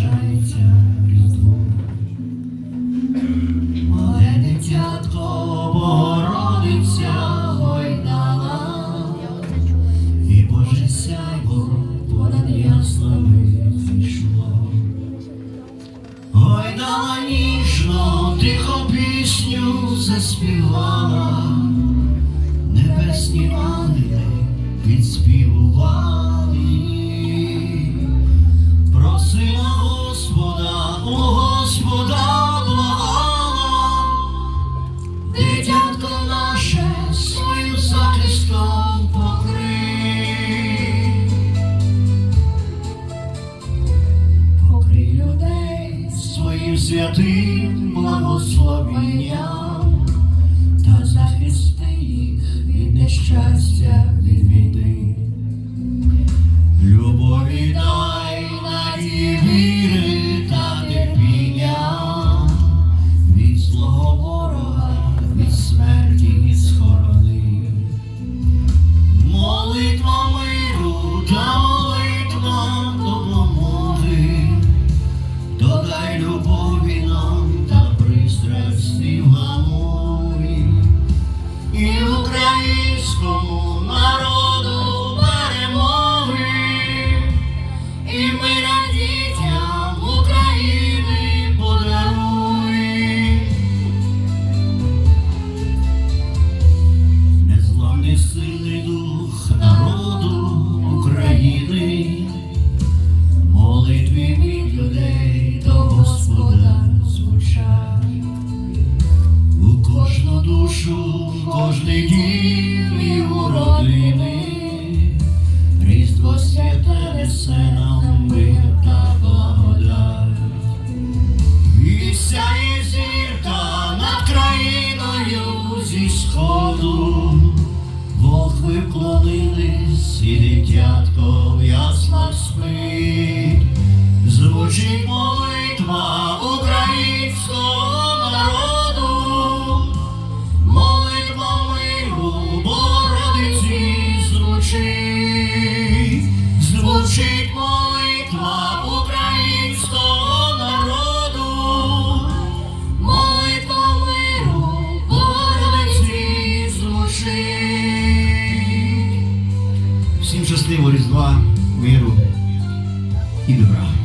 залишається різдво. моє дитятко бородиться, гойдала, і Боже сяйбо понад яснами зійшло. Гойдала ніжно, тихо пісню заспівала. Святым святим меня. de щасливого різдва, миру і добра.